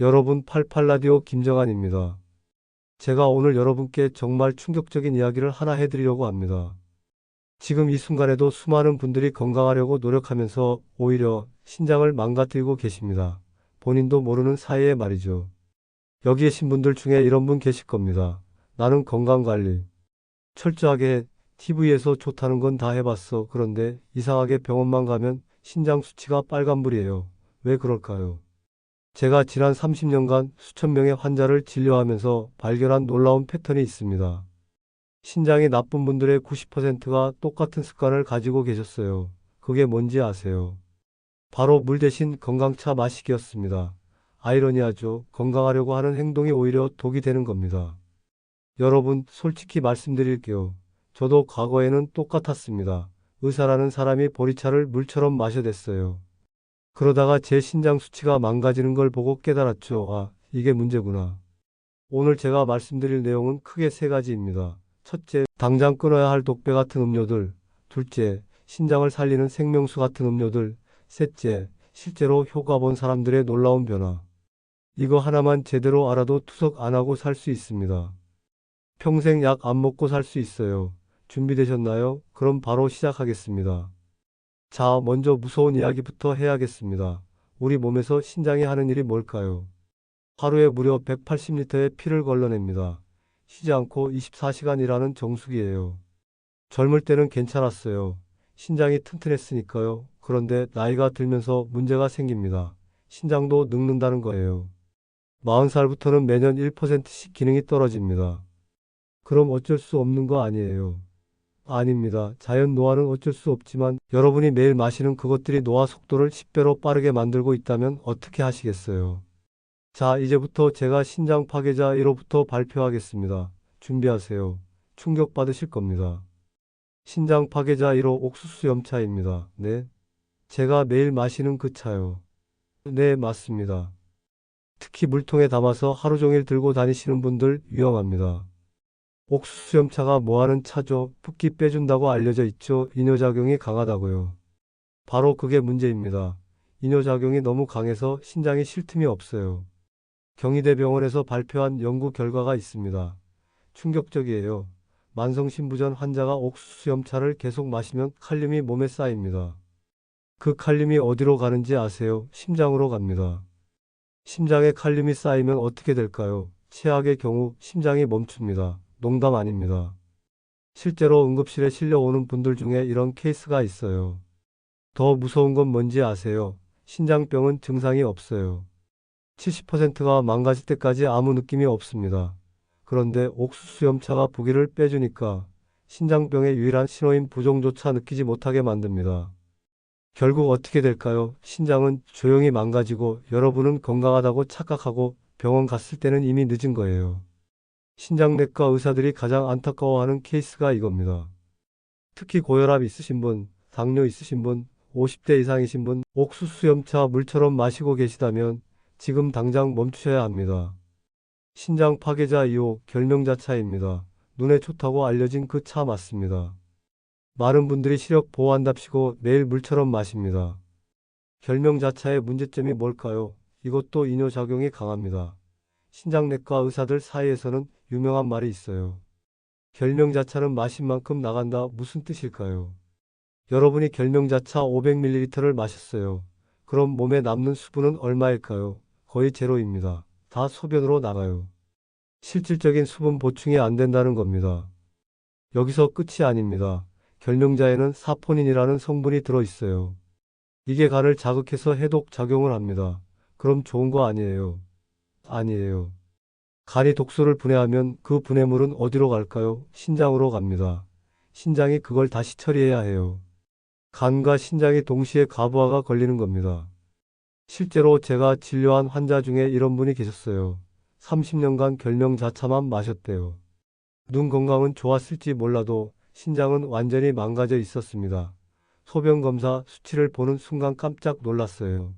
여러분 88라디오 김정환입니다. 제가 오늘 여러분께 정말 충격적인 이야기를 하나 해드리려고 합니다. 지금 이 순간에도 수많은 분들이 건강하려고 노력하면서 오히려 신장을 망가뜨리고 계십니다. 본인도 모르는 사이에 말이죠. 여기 계신 분들 중에 이런 분 계실 겁니다. 나는 건강관리 철저하게 해. TV에서 좋다는 건 다 해봤어. 그런데 이상하게 병원만 가면 신장 수치가 빨간불이에요. 왜 그럴까요? 제가 지난 30년간 수천 명의 환자를 진료하면서 발견한 놀라운 패턴이 있습니다. 신장이 나쁜 분들의 90%가 똑같은 습관을 가지고 계셨어요. 그게 뭔지 아세요? 바로 물 대신 건강차 마시기였습니다. 아이러니하죠. 건강하려고 하는 행동이 오히려 독이 되는 겁니다. 여러분, 솔직히 말씀드릴게요. 저도 과거에는 똑같았습니다. 의사라는 사람이 보리차를 물처럼 마셔댔어요. 그러다가 제 신장 수치가 망가지는 걸 보고 깨달았죠. 아, 이게 문제구나. 오늘 제가 말씀드릴 내용은 크게 세 가지입니다. 첫째, 당장 끊어야 할 독배 같은 음료들. 둘째, 신장을 살리는 생명수 같은 음료들. 셋째, 실제로 효과 본 사람들의 놀라운 변화. 이거 하나만 제대로 알아도 투석 안 하고 살 수 있습니다. 평생 약 안 먹고 살 수 있어요. 준비되셨나요? 그럼 바로 시작하겠습니다. 자, 먼저 무서운 이야기부터 해야겠습니다. 우리 몸에서 신장이 하는 일이 뭘까요? 하루에 무려 180리터의 피를 걸러냅니다. 쉬지 않고 24시간 일하는 정수기예요. 젊을 때는 괜찮았어요. 신장이 튼튼했으니까요. 그런데 나이가 들면서 문제가 생깁니다. 신장도 늙는다는 거예요. 40살부터는 매년 1%씩 기능이 떨어집니다. 그럼 어쩔 수 없는 거 아니에요. 아닙니다. 자연 노화는 어쩔 수 없지만 여러분이 매일 마시는 그것들이 노화 속도를 10배로 빠르게 만들고 있다면 어떻게 하시겠어요? 자, 이제부터 제가 신장 파괴자 1호부터 발표하겠습니다. 준비하세요. 충격받으실 겁니다. 신장 파괴자 1호 옥수수 염차입니다. 네. 제가 매일 마시는 그 차요. 네, 맞습니다. 특히 물통에 담아서 하루 종일 들고 다니시는 분들 위험합니다. 옥수수 염차가 뭐하는 차죠? 붓기 빼준다고 알려져 있죠. 이뇨작용이 강하다고요. 바로 그게 문제입니다. 이뇨작용이 너무 강해서 신장이 쉴 틈이 없어요. 경희대병원에서 발표한 연구 결과가 있습니다. 충격적이에요. 만성신부전 환자가 옥수수 염차를 계속 마시면 칼륨이 몸에 쌓입니다. 그 칼륨이 어디로 가는지 아세요? 심장으로 갑니다. 심장에 칼륨이 쌓이면 어떻게 될까요? 최악의 경우 심장이 멈춥니다. 농담 아닙니다. 실제로 응급실에 실려오는 분들 중에 이런 케이스가 있어요. 더 무서운 건 뭔지 아세요? 신장병은 증상이 없어요. 70%가 망가질 때까지 아무 느낌이 없습니다. 그런데 옥수수 염차가 부기를 빼주니까 신장병의 유일한 신호인 부종조차 느끼지 못하게 만듭니다. 결국 어떻게 될까요? 신장은 조용히 망가지고 여러분은 건강하다고 착각하고 병원 갔을 때는 이미 늦은 거예요. 신장내과 의사들이 가장 안타까워하는 케이스가 이겁니다. 특히 고혈압 있으신 분, 당뇨 있으신 분, 50대 이상이신 분, 옥수수 염차 물처럼 마시고 계시다면 지금 당장 멈추셔야 합니다. 신장 파괴자 2호 결명자차입니다. 눈에 좋다고 알려진 그 차 맞습니다. 많은 분들이 시력 보호한답시고 매일 물처럼 마십니다. 결명자차의 문제점이 뭘까요? 이것도 이뇨작용이 강합니다. 신장내과 의사들 사이에서는 유명한 말이 있어요. 결명자차는 마신 만큼 나간다 무슨 뜻일까요? 여러분이 결명자차 500ml를 마셨어요. 그럼 몸에 남는 수분은 얼마일까요? 거의 제로입니다. 다 소변으로 나가요. 실질적인 수분 보충이 안 된다는 겁니다. 여기서 끝이 아닙니다. 결명자에는 사포닌이라는 성분이 들어있어요. 이게 간을 자극해서 해독 작용을 합니다. 그럼 좋은 거 아니에요. 아니에요. 간이 독소를 분해하면 그 분해물은 어디로 갈까요? 신장으로 갑니다. 신장이 그걸 다시 처리해야 해요. 간과 신장이 동시에 과부하가 걸리는 겁니다. 실제로 제가 진료한 환자 중에 이런 분이 계셨어요. 30년간 결명자차만 마셨대요. 눈 건강은 좋았을지 몰라도 신장은 완전히 망가져 있었습니다. 소변 검사 수치를 보는 순간 깜짝 놀랐어요.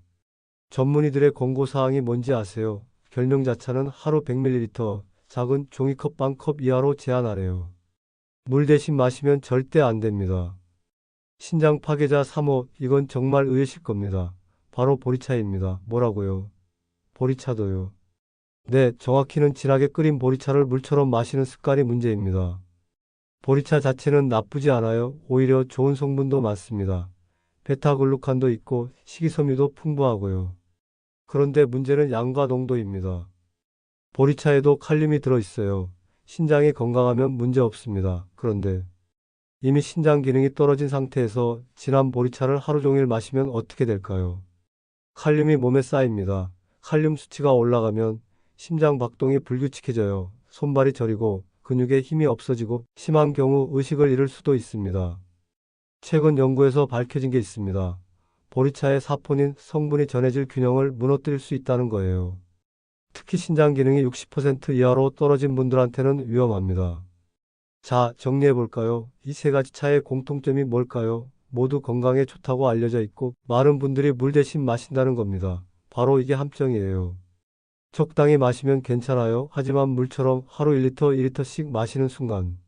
전문의들의 권고사항이 뭔지 아세요? 결명자차는 하루 100ml, 작은 종이컵 반컵 이하로 제한하래요. 물 대신 마시면 절대 안 됩니다. 신장 파괴자 3호, 이건 정말 의외실 겁니다. 바로 보리차입니다. 뭐라고요? 보리차도요. 네, 정확히는 진하게 끓인 보리차를 물처럼 마시는 습관이 문제입니다. 보리차 자체는 나쁘지 않아요. 오히려 좋은 성분도 많습니다. 베타글루칸도 있고 식이섬유도 풍부하고요. 그런데 문제는 양과 농도입니다. 보리차에도 칼륨이 들어있어요. 신장이 건강하면 문제 없습니다. 그런데 이미 신장 기능이 떨어진 상태에서 진한 보리차를 하루 종일 마시면 어떻게 될까요? 칼륨이 몸에 쌓입니다. 칼륨 수치가 올라가면 심장 박동이 불규칙해져요. 손발이 저리고 근육에 힘이 없어지고 심한 경우 의식을 잃을 수도 있습니다. 최근 연구에서 밝혀진 게 있습니다. 보리차의 사포닌 성분이 전해질 균형을 무너뜨릴 수 있다는 거예요. 특히 신장 기능이 60% 이하로 떨어진 분들한테는 위험합니다. 자, 정리해 볼까요? 이 세 가지 차의 공통점이 뭘까요? 모두 건강에 좋다고 알려져 있고 많은 분들이 물 대신 마신다는 겁니다. 바로 이게 함정이에요. 적당히 마시면 괜찮아요. 하지만 물처럼 하루 1리터, 2리터씩 마시는 순간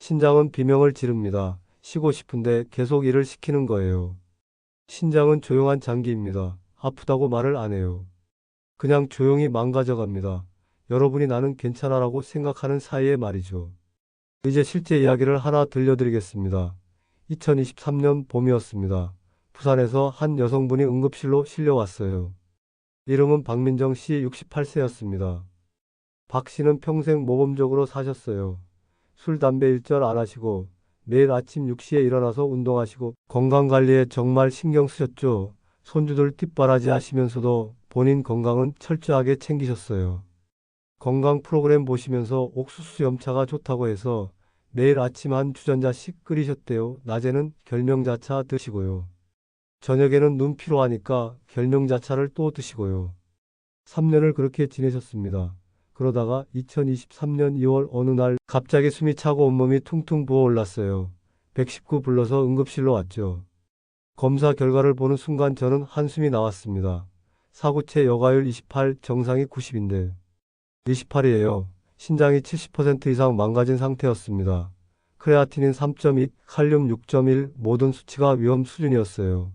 신장은 비명을 지릅니다. 쉬고 싶은데 계속 일을 시키는 거예요. 신장은 조용한 장기입니다. 아프다고 말을 안 해요. 그냥 조용히 망가져 갑니다. 여러분이 나는 괜찮아라고 생각하는 사이에 말이죠. 이제 실제 이야기를 하나 들려드리겠습니다. 2023년 봄이었습니다. 부산에서 한 여성분이 응급실로 실려왔어요. 이름은 박민정 씨 68세였습니다. 박 씨는 평생 모범적으로 사셨어요. 술, 담배 일절 안 하시고 매일 아침 6시에 일어나서 운동하시고 건강관리에 정말 신경 쓰셨죠. 손주들 뒷바라지 하시면서도 본인 건강은 철저하게 챙기셨어요. 건강 프로그램 보시면서 옥수수 염차가 좋다고 해서 매일 아침 한 주전자씩 끓이셨대요. 낮에는 결명자차 드시고요. 저녁에는 눈 피로하니까 결명자차를 또 드시고요. 3년을 그렇게 지내셨습니다. 그러다가 2023년 2월 어느 날 갑자기 숨이 차고 온몸이 퉁퉁 부어올랐어요. 119 불러서 응급실로 왔죠. 검사 결과를 보는 순간 저는 한숨이 나왔습니다. 사구체 여과율 28, 정상이 90인데 28이에요. 신장이 70% 이상 망가진 상태였습니다. 크레아틴인 3.2, 칼륨 6.1 모든 수치가 위험 수준이었어요.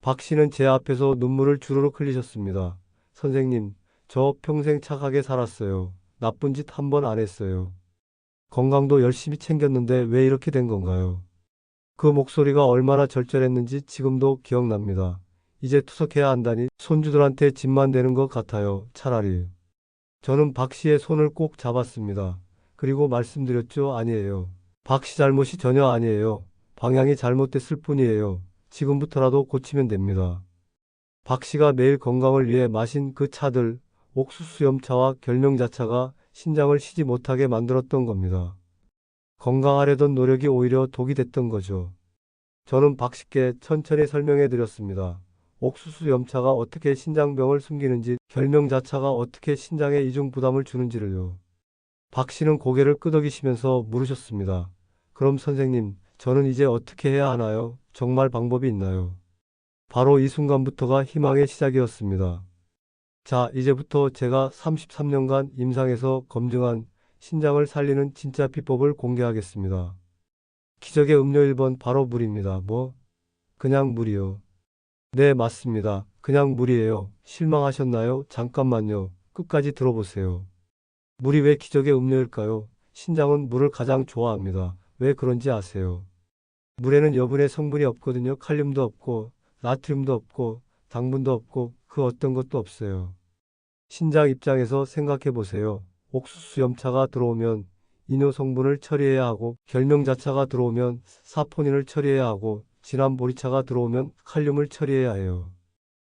박 씨는 제 앞에서 눈물을 주르륵 흘리셨습니다. 선생님, 저 평생 착하게 살았어요. 나쁜 짓 한 번 안 했어요. 건강도 열심히 챙겼는데 왜 이렇게 된 건가요? 그 목소리가 얼마나 절절했는지 지금도 기억납니다. 이제 투석해야 한다니 손주들한테 짐만 되는 것 같아요. 차라리. 저는 박 씨의 손을 꼭 잡았습니다. 그리고 말씀드렸죠. 아니에요. 박 씨 잘못이 전혀 아니에요. 방향이 잘못됐을 뿐이에요. 지금부터라도 고치면 됩니다. 박 씨가 매일 건강을 위해 마신 그 차들, 옥수수 염차와 결명자차가 신장을 쉬지 못하게 만들었던 겁니다. 건강하려던 노력이 오히려 독이 됐던 거죠. 저는 박 씨께 천천히 설명해 드렸습니다. 옥수수 염차가 어떻게 신장병을 숨기는지, 결명자차가 어떻게 신장에 이중 부담을 주는지를요. 박 씨는 고개를 끄덕이시면서 물으셨습니다. 그럼 선생님, 저는 이제 어떻게 해야 하나요? 정말 방법이 있나요? 바로 이 순간부터가 희망의 시작이었습니다. 자, 이제부터 제가 33년간 임상에서 검증한 신장을 살리는 진짜 비법을 공개하겠습니다. 기적의 음료 1번 바로 물입니다. 뭐? 그냥 물이요. 네, 맞습니다. 그냥 물이에요. 실망하셨나요? 잠깐만요. 끝까지 들어보세요. 물이 왜 기적의 음료일까요? 신장은 물을 가장 좋아합니다. 왜 그런지 아세요? 물에는 여분의 성분이 없거든요. 칼륨도 없고, 나트륨도 없고, 당분도 없고, 그 어떤 것도 없어요. 신장 입장에서 생각해 보세요. 옥수수 염차가 들어오면 이뇨 성분을 처리해야 하고, 결명자차가 들어오면 사포닌을 처리해야 하고, 진한 보리차가 들어오면 칼륨을 처리해야 해요.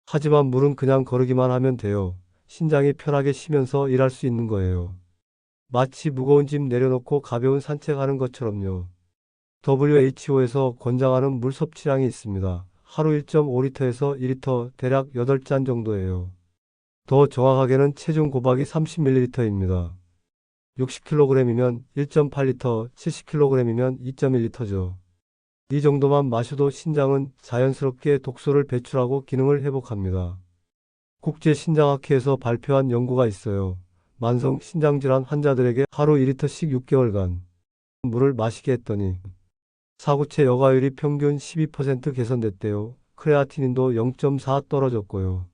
하지만 물은 그냥 거르기만 하면 돼요. 신장이 편하게 쉬면서 일할 수 있는 거예요. 마치 무거운 짐 내려놓고 가벼운 산책하는 것처럼요. WHO에서 권장하는 물 섭취량이 있습니다. 하루 1.5리터에서 2리터, 대략 8잔 정도예요. 더 정확하게는 체중 곱하기 30ml입니다. 60kg이면 1.8리터, 70kg이면 2.1리터죠. 이 정도만 마셔도 신장은 자연스럽게 독소를 배출하고 기능을 회복합니다. 국제신장학회에서 발표한 연구가 있어요. 만성 신장질환 환자들에게 하루 2리터씩 6개월간 물을 마시게 했더니 사구체 여과율이 평균 12% 개선됐대요. 크레아티닌도 0.4 떨어졌고요.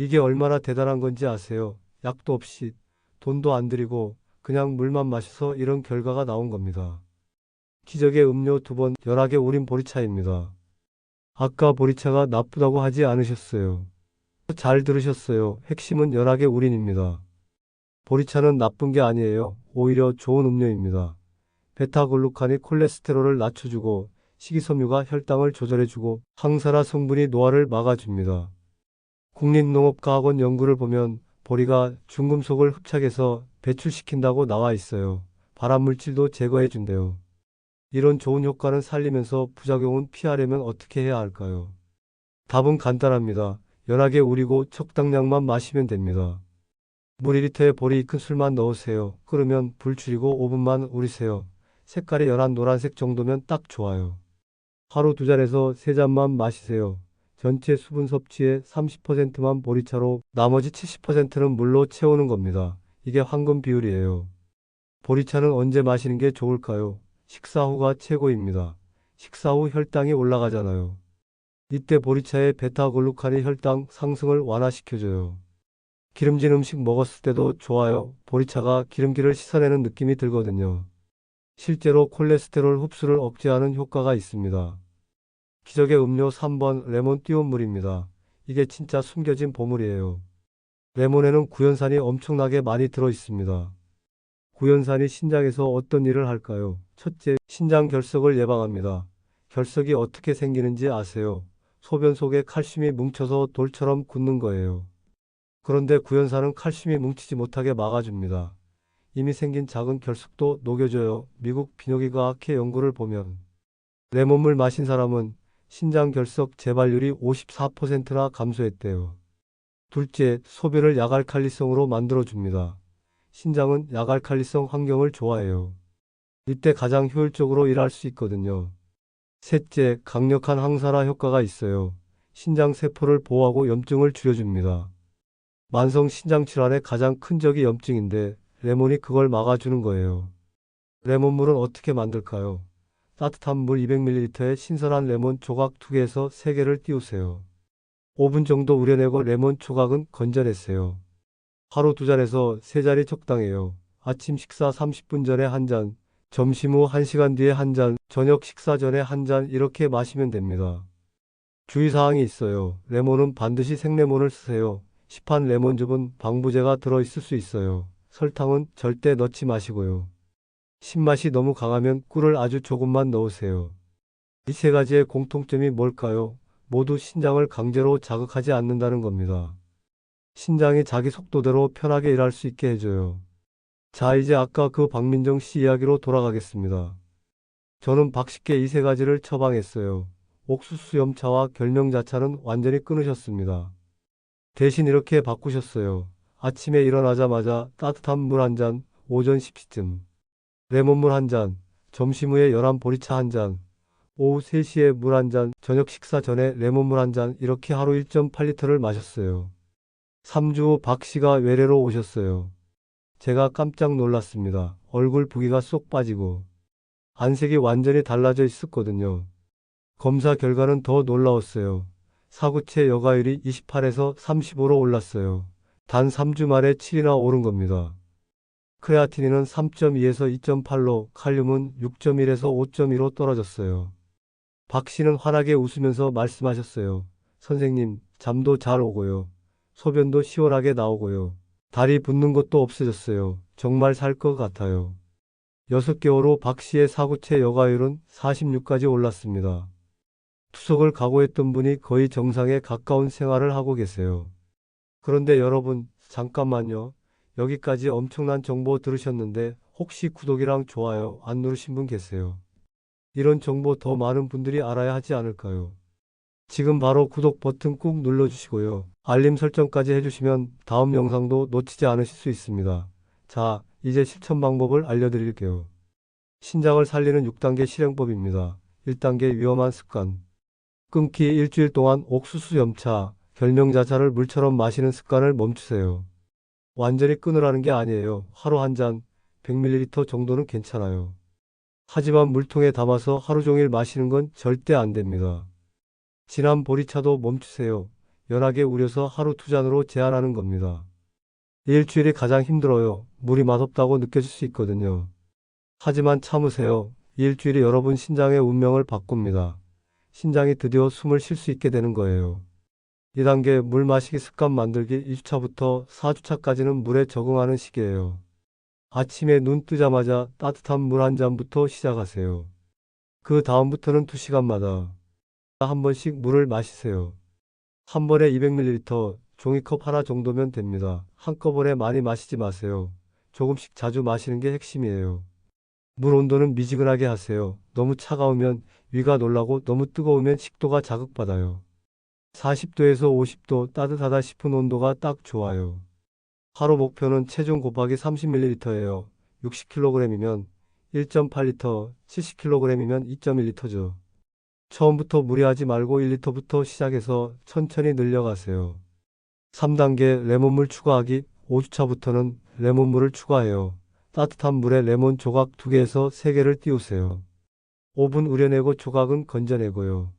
이게 얼마나 대단한 건지 아세요? 약도 없이 돈도 안 들이고 그냥 물만 마셔서 이런 결과가 나온 겁니다. 기적의 음료 두번 연하게 우린 보리차입니다. 아까 보리차가 나쁘다고 하지 않으셨어요. 잘 들으셨어요. 핵심은 연하게 우린입니다. 보리차는 나쁜 게 아니에요. 오히려 좋은 음료입니다. 베타글루칸이 콜레스테롤을 낮춰주고 식이섬유가 혈당을 조절해주고 항산화 성분이 노화를 막아줍니다. 국립농업과학원 연구를 보면 보리가 중금속을 흡착해서 배출시킨다고 나와 있어요. 발암물질도 제거해준대요. 이런 좋은 효과는 살리면서 부작용은 피하려면 어떻게 해야 할까요? 답은 간단합니다. 연하게 우리고 적당량만 마시면 됩니다. 물 2리터에 보리 익은 술만 넣으세요. 끓으면 불 줄이고 5분만 우리세요. 색깔이 연한 노란색 정도면 딱 좋아요. 하루 두 잔에서 세 잔만 마시세요. 전체 수분 섭취의 30%만 보리차로 나머지 70%는 물로 채우는 겁니다. 이게 황금 비율이에요. 보리차는 언제 마시는 게 좋을까요? 식사 후가 최고입니다. 식사 후 혈당이 올라가잖아요. 이때 보리차의 베타글루칸이 혈당 상승을 완화시켜줘요. 기름진 음식 먹었을 때도 좋아요. 보리차가 기름기를 씻어내는 느낌이 들거든요. 실제로 콜레스테롤 흡수를 억제하는 효과가 있습니다. 기적의 음료 3번 레몬 띄운 물입니다. 이게 진짜 숨겨진 보물이에요. 레몬에는 구연산이 엄청나게 많이 들어 있습니다. 구연산이 신장에서 어떤 일을 할까요? 첫째, 신장 결석을 예방합니다. 결석이 어떻게 생기는지 아세요? 소변 속에 칼슘이 뭉쳐서 돌처럼 굳는 거예요. 그런데 구연산은 칼슘이 뭉치지 못하게 막아줍니다. 이미 생긴 작은 결석도 녹여줘요. 미국 비뇨기과학회 연구를 보면 레몬물 마신 사람은 신장 결석 재발률이 54%나 감소했대요. 둘째, 소변을 야갈칼리성으로 만들어줍니다. 신장은 야갈칼리성 환경을 좋아해요. 이때 가장 효율적으로 일할 수 있거든요. 셋째, 강력한 항산화 효과가 있어요. 신장 세포를 보호하고 염증을 줄여줍니다. 만성 신장 질환의 가장 큰 적이 염증인데 레몬이 그걸 막아주는 거예요. 레몬물은 어떻게 만들까요? 따뜻한 물 200ml에 신선한 레몬 조각 2개에서 3개를 띄우세요. 5분 정도 우려내고 레몬 조각은 건져내세요. 하루 두 잔에서 세 잔이 적당해요. 아침 식사 30분 전에 한 잔, 점심 후 1시간 뒤에 한 잔, 저녁 식사 전에 한 잔 이렇게 마시면 됩니다. 주의사항이 있어요. 레몬은 반드시 생레몬을 쓰세요. 시판 레몬즙은 방부제가 들어있을 수 있어요. 설탕은 절대 넣지 마시고요. 신맛이 너무 강하면 꿀을 아주 조금만 넣으세요. 이 세 가지의 공통점이 뭘까요? 모두 신장을 강제로 자극하지 않는다는 겁니다. 신장이 자기 속도대로 편하게 일할 수 있게 해줘요. 자, 이제 아까 그 박민정 씨 이야기로 돌아가겠습니다. 저는 박식계 이 세 가지를 처방했어요. 옥수수 염차와 결명자차는 완전히 끊으셨습니다. 대신 이렇게 바꾸셨어요. 아침에 일어나자마자 따뜻한 물 한 잔, 오전 10시쯤. 레몬물 한 잔, 점심 후에 열한 보리차 한 잔, 오후 3시에 물 한 잔, 저녁 식사 전에 레몬물 한 잔, 이렇게 하루 1.8리터를 마셨어요. 3주 후 박 씨가 외래로 오셨어요. 제가 깜짝 놀랐습니다. 얼굴 부기가 쏙 빠지고 안색이 완전히 달라져 있었거든요. 검사 결과는 더 놀라웠어요. 사구체 여가율이 28에서 35로 올랐어요. 단 3주 만에 7이나 오른 겁니다. 크레아티닌은 3.2에서 2.8로, 칼륨은 6.1에서 5.2로 떨어졌어요. 박 씨는 환하게 웃으면서 말씀하셨어요. 선생님, 잠도 잘 오고요. 소변도 시원하게 나오고요. 다리 붓는 것도 없어졌어요. 정말 살 것 같아요. 6개월 후 박 씨의 사구체 여가율은 46까지 올랐습니다. 투석을 각오했던 분이 거의 정상에 가까운 생활을 하고 계세요. 그런데 여러분, 잠깐만요. 여기까지 엄청난 정보 들으셨는데 혹시 구독이랑 좋아요 안 누르신 분 계세요? 이런 정보 더 많은 분들이 알아야 하지 않을까요? 지금 바로 구독 버튼 꾹 눌러주시고요. 알림 설정까지 해주시면 다음 영상도 놓치지 않으실 수 있습니다. 자, 이제 실천 방법을 알려드릴게요. 신장을 살리는 6단계 실행법입니다. 1단계 위험한 습관. 끊기 일주일 동안 옥수수 염차, 결명자차를 물처럼 마시는 습관을 멈추세요. 완전히 끊으라는 게 아니에요. 하루 한 잔, 100ml 정도는 괜찮아요. 하지만 물통에 담아서 하루 종일 마시는 건 절대 안 됩니다. 진한 보리차도 멈추세요. 연하게 우려서 하루 두 잔으로 제한하는 겁니다. 일주일이 가장 힘들어요. 물이 맛없다고 느껴질 수 있거든요. 하지만 참으세요. 일주일이 여러분 신장의 운명을 바꿉니다. 신장이 드디어 숨을 쉴 수 있게 되는 거예요. 2단계 물 마시기 습관 만들기 2주차부터 4주차까지는 물에 적응하는 시기예요. 아침에 눈 뜨자마자 따뜻한 물 한 잔부터 시작하세요. 그 다음부터는 2시간마다 한 번씩 물을 마시세요. 한 번에 200ml 종이컵 하나 정도면 됩니다. 한꺼번에 많이 마시지 마세요. 조금씩 자주 마시는 게 핵심이에요. 물 온도는 미지근하게 하세요. 너무 차가우면 위가 놀라고 너무 뜨거우면 식도가 자극받아요. 40도에서 50도 따뜻하다 싶은 온도가 딱 좋아요. 하루 목표는 체중 곱하기 30ml예요. 60kg이면 1.8L, 70kg이면 2.1L죠. 처음부터 무리하지 말고 1리터부터 시작해서 천천히 늘려가세요. 3단계 레몬물 추가하기 5주차부터는 레몬물을 추가해요. 따뜻한 물에 레몬 조각 2개에서 3개를 띄우세요. 5분 우려내고 조각은 건져내고요.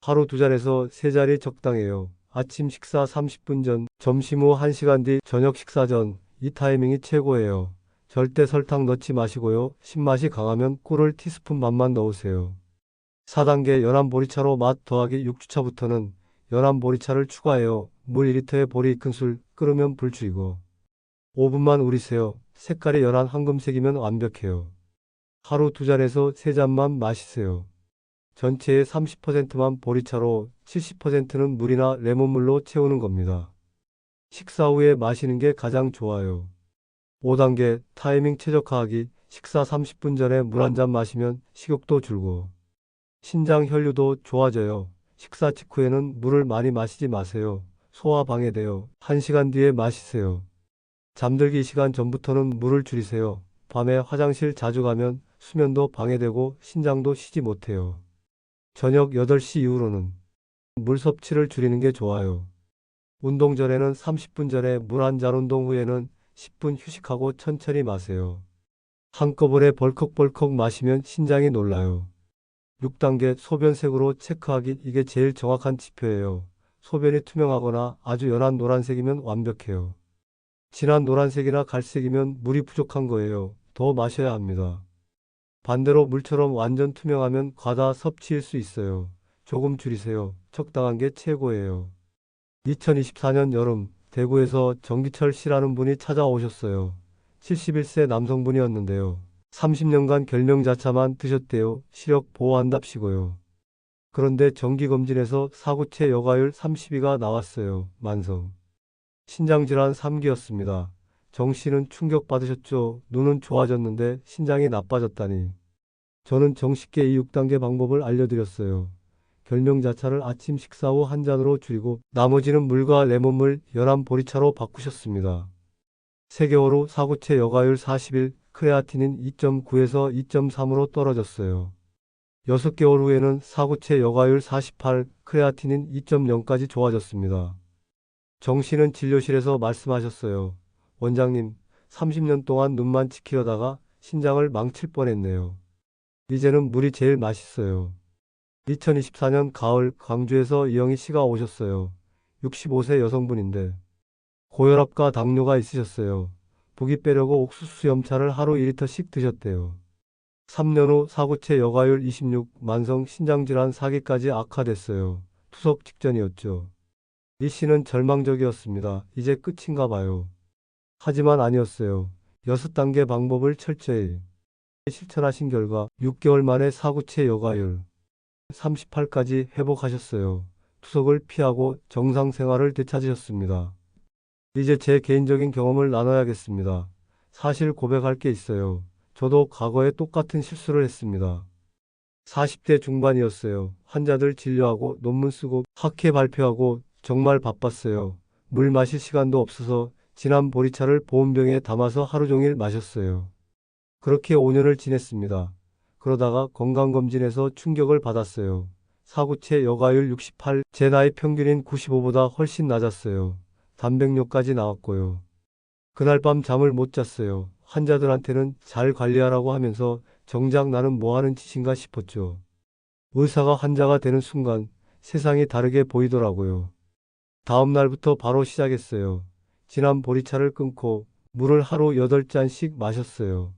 하루 두 잔에서 세 잔이 적당해요. 아침 식사 30분 전, 점심 후 1시간 뒤, 저녁 식사 전, 이 타이밍이 최고예요. 절대 설탕 넣지 마시고요. 신맛이 강하면 꿀을 티스푼 반만 넣으세요. 4단계 연한 보리차로 맛 더하기 6주차부터는 연한 보리차를 추가해요. 물 2리터에 보리 2큰술 끓으면 불 줄이고 5분만 우리세요. 색깔이 연한 황금색이면 완벽해요. 하루 두 잔에서 세 잔만 마시세요. 전체의 30%만 보리차로 70%는 물이나 레몬물로 채우는 겁니다. 식사 후에 마시는 게 가장 좋아요. 5단계 타이밍 최적화하기 식사 30분 전에 물 한 잔 마시면 식욕도 줄고 신장 혈류도 좋아져요. 식사 직후에는 물을 많이 마시지 마세요. 소화 방해돼요. 1시간 뒤에 마시세요. 잠들기 시간 전부터는 물을 줄이세요. 밤에 화장실 자주 가면 수면도 방해되고 신장도 쉬지 못해요. 저녁 8시 이후로는 물 섭취를 줄이는 게 좋아요. 운동 전에는 30분 전에 물 한 잔 운동 후에는 10분 휴식하고 천천히 마세요. 한꺼번에 벌컥벌컥 마시면 신장이 놀라요. 6단계 소변색으로 체크하기 이게 제일 정확한 지표예요. 소변이 투명하거나 아주 연한 노란색이면 완벽해요. 진한 노란색이나 갈색이면 물이 부족한 거예요. 더 마셔야 합니다. 반대로 물처럼 완전 투명하면 과다 섭취일 수 있어요. 조금 줄이세요. 적당한 게 최고예요. 2024년 여름 대구에서 정기철 씨라는 분이 찾아오셨어요. 71세 남성분이었는데요. 30년간 결명자차만 드셨대요. 시력 보호한답시고요. 그런데 정기검진에서 사구체 여과율 32가 나왔어요. 만성. 신장질환 3기였습니다. 정 씨는 충격받으셨죠. 눈은 좋아졌는데 신장이 나빠졌다니. 저는 정 씨께 이 6단계 방법을 알려드렸어요. 결명자차를 아침 식사 후 한 잔으로 줄이고 나머지는 물과 레몬물, 연한 보리차로 바꾸셨습니다. 3개월 후 사구체 여과율 41, 크레아틴인 2.9에서 2.3으로 떨어졌어요. 6개월 후에는 사구체 여과율 48, 크레아틴인 2.0까지 좋아졌습니다. 정 씨는 진료실에서 말씀하셨어요. 원장님, 30년 동안 눈만 지키려다가 신장을 망칠 뻔했네요. 이제는 물이 제일 맛있어요. 2024년 가을 광주에서 이영희 씨가 오셨어요. 65세 여성분인데 고혈압과 당뇨가 있으셨어요. 부기 빼려고 옥수수 염차를 하루 2리터씩 드셨대요. 3년 후 사구체 여과율 26, 만성 신장질환 4기까지 악화됐어요. 투석 직전이었죠. 이 씨는 절망적이었습니다. 이제 끝인가 봐요. 하지만 아니었어요. 6단계 방법을 철저히 실천하신 결과 6개월 만에 사구체 여과율 38까지 회복하셨어요. 투석을 피하고 정상 생활을 되찾으셨습니다. 이제 제 개인적인 경험을 나눠야겠습니다. 사실 고백할 게 있어요. 저도 과거에 똑같은 실수를 했습니다. 40대 중반이었어요. 환자들 진료하고 논문 쓰고 학회 발표하고 정말 바빴어요. 물 마실 시간도 없어서 진한 보리차를 보온병에 담아서 하루 종일 마셨어요. 그렇게 5년을 지냈습니다. 그러다가 건강검진에서 충격을 받았어요. 사구체 여과율 68, 제 나이 평균인 95보다 훨씬 낮았어요. 단백뇨까지 나왔고요. 그날 밤 잠을 못 잤어요. 환자들한테는 잘 관리하라고 하면서 정작 나는 뭐 하는 짓인가 싶었죠. 의사가 환자가 되는 순간 세상이 다르게 보이더라고요. 다음 날부터 바로 시작했어요. 진한 보리차를 끊고 물을 하루 8잔씩 마셨어요.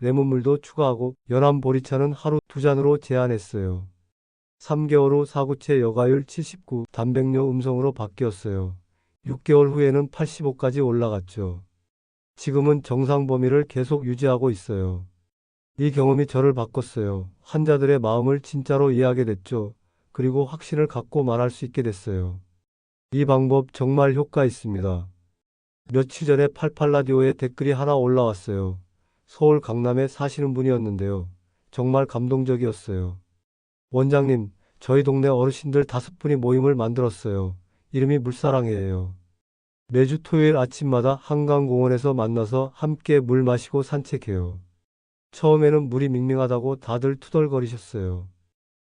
레몬물도 추가하고 연한 보리차는 하루 2잔으로 제한했어요. 3개월 후 사구체 여가율 79, 단백뇨 음성으로 바뀌었어요. 6개월 후에는 85까지 올라갔죠. 지금은 정상 범위를 계속 유지하고 있어요. 이 경험이 저를 바꿨어요. 환자들의 마음을 진짜로 이해하게 됐죠. 그리고 확신을 갖고 말할 수 있게 됐어요. 이 방법 정말 효과 있습니다. 며칠 전에 88라디오에 댓글이 하나 올라왔어요. 서울 강남에 사시는 분이었는데요. 정말 감동적이었어요. 원장님, 저희 동네 어르신들 다섯 분이 모임을 만들었어요. 이름이 물사랑이에요. 매주 토요일 아침마다 한강공원에서 만나서 함께 물 마시고 산책해요. 처음에는 물이 밍밍하다고 다들 투덜거리셨어요.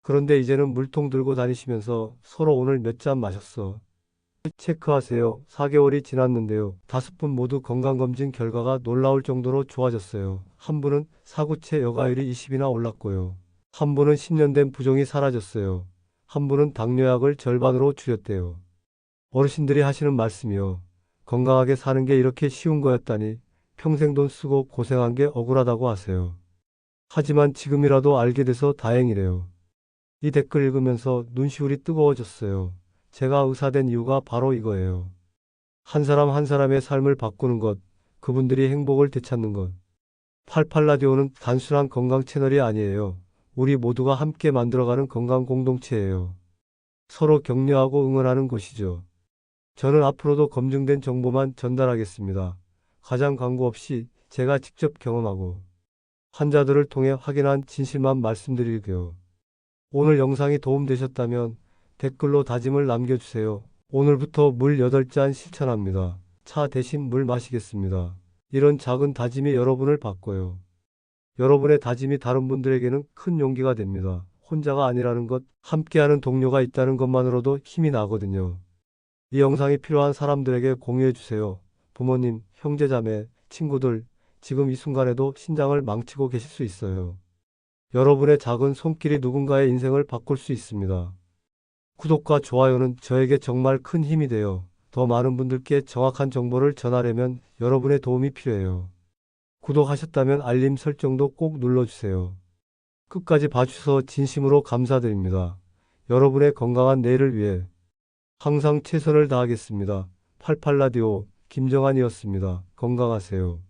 그런데 이제는 물통 들고 다니시면서 서로 오늘 몇 잔 마셨어. 체크하세요. 4개월이 지났는데요. 다섯 분 모두 건강검진 결과가 놀라울 정도로 좋아졌어요. 한 분은 사구체 여가율이 20이나 올랐고요. 한 분은 10년 된 부종이 사라졌어요. 한 분은 당뇨약을 절반으로 줄였대요. 어르신들이 하시는 말씀이요. 건강하게 사는 게 이렇게 쉬운 거였다니 평생 돈 쓰고 고생한 게 억울하다고 하세요. 하지만 지금이라도 알게 돼서 다행이래요. 이 댓글 읽으면서 눈시울이 뜨거워졌어요. 제가 의사된 이유가 바로 이거예요. 한 사람 한 사람의 삶을 바꾸는 것, 그분들이 행복을 되찾는 것. 88라디오는 단순한 건강 채널이 아니에요. 우리 모두가 함께 만들어가는 건강 공동체예요. 서로 격려하고 응원하는 곳이죠. 저는 앞으로도 검증된 정보만 전달하겠습니다. 가장 광고 없이 제가 직접 경험하고 환자들을 통해 확인한 진실만 말씀드릴게요. 오늘 영상이 도움되셨다면 댓글로 다짐을 남겨주세요. 오늘부터 물 8잔 실천합니다. 차 대신 물 마시겠습니다. 이런 작은 다짐이 여러분을 바꿔요. 여러분의 다짐이 다른 분들에게는 큰 용기가 됩니다. 혼자가 아니라는 것, 함께하는 동료가 있다는 것만으로도 힘이 나거든요. 이 영상이 필요한 사람들에게 공유해 주세요. 부모님, 형제자매, 친구들, 지금 이 순간에도 신장을 망치고 계실 수 있어요. 여러분의 작은 손길이 누군가의 인생을 바꿀 수 있습니다. 구독과 좋아요는 저에게 정말 큰 힘이 돼요. 더 많은 분들께 정확한 정보를 전하려면 여러분의 도움이 필요해요. 구독하셨다면 알림 설정도 꼭 눌러주세요. 끝까지 봐주셔서 진심으로 감사드립니다. 여러분의 건강한 내일을 위해 항상 최선을 다하겠습니다. 88라디오 김정환이었습니다. 건강하세요.